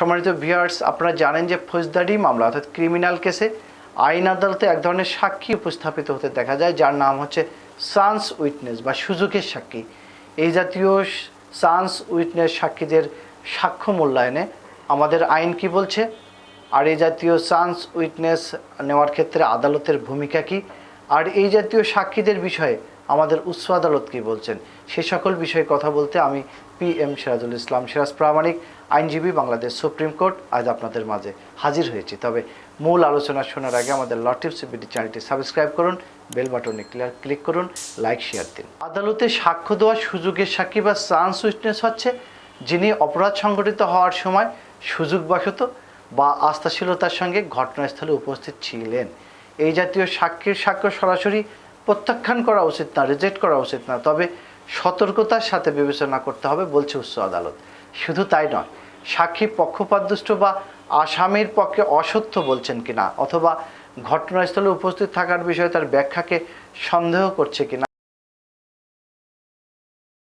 সম্মানিত ভিউয়ার্স আপনারা জানেন যে ফৌজদারি মামলা, অর্থাৎ ক্রিমিনাল কেসে আইন আদালতে এক ধরনের সাক্ষী উপস্থাপিত হতে দেখা যায়, যার নাম হচ্ছে সান্স উইটনেস বা সুযোগের সাক্ষী। এই জাতীয় সান্স উইটনেস সাক্ষীদের সাক্ষ্য মূল্যায়নে আমাদের আইন কি বলছে? আর এই জাতীয় সান্স উইটনেস নেওয়ার ক্ষেত্রে আদালতের ভূমিকা কি? আর এই জাতীয় সাক্ষীদের বিষয়ে আমাদের উচ্চ আদালত কী বলছেন? সে সকল বিষয়ে কথা বলতে আমি পি এম সিরাজুল ইসলাম সিরাজ প্রামাণিক, আইনজীবী বাংলাদেশ সুপ্রিম কোর্ট আজ আপনাদের মাঝে হাজির হয়েছি। তবে মূল আলোচনা শোনার আগে আমাদের লটিভ সিবিডি চ্যানেলটি সাবস্ক্রাইব করুন, বেল বাটনে ক্লিয়ার ক্লিক করুন, লাইক, শেয়ার দিন। আদালতে সাক্ষ্য দেওয়ার সুযোগের সাক্ষী বা চান্স উইটনেস হচ্ছে যিনি অপরাধ সংঘটিত হওয়ার সময় সুযোগবশত বা আস্থাশীলতার সঙ্গে ঘটনাস্থলে উপস্থিত ছিলেন। এই জাতীয় সাক্ষীর সাক্ষ্য সরাসরি প্রত্যাখ্যান করা উচিত না রিজেক্ট করা উচিত না। তবে সতর্কতার সাথে বিবেচনা করতে হবে, বলছে উচ্চ আদালত। শুধু তাই নয়, সাক্ষী পক্ষপাতদুষ্ট বা আসামির পক্ষে অসত্য বলছেন কিনা অথবা ঘটনাস্থলে উপস্থিত থাকার বিষয়ে তার ব্যাখ্যাকে সন্দেহ করছে কিনা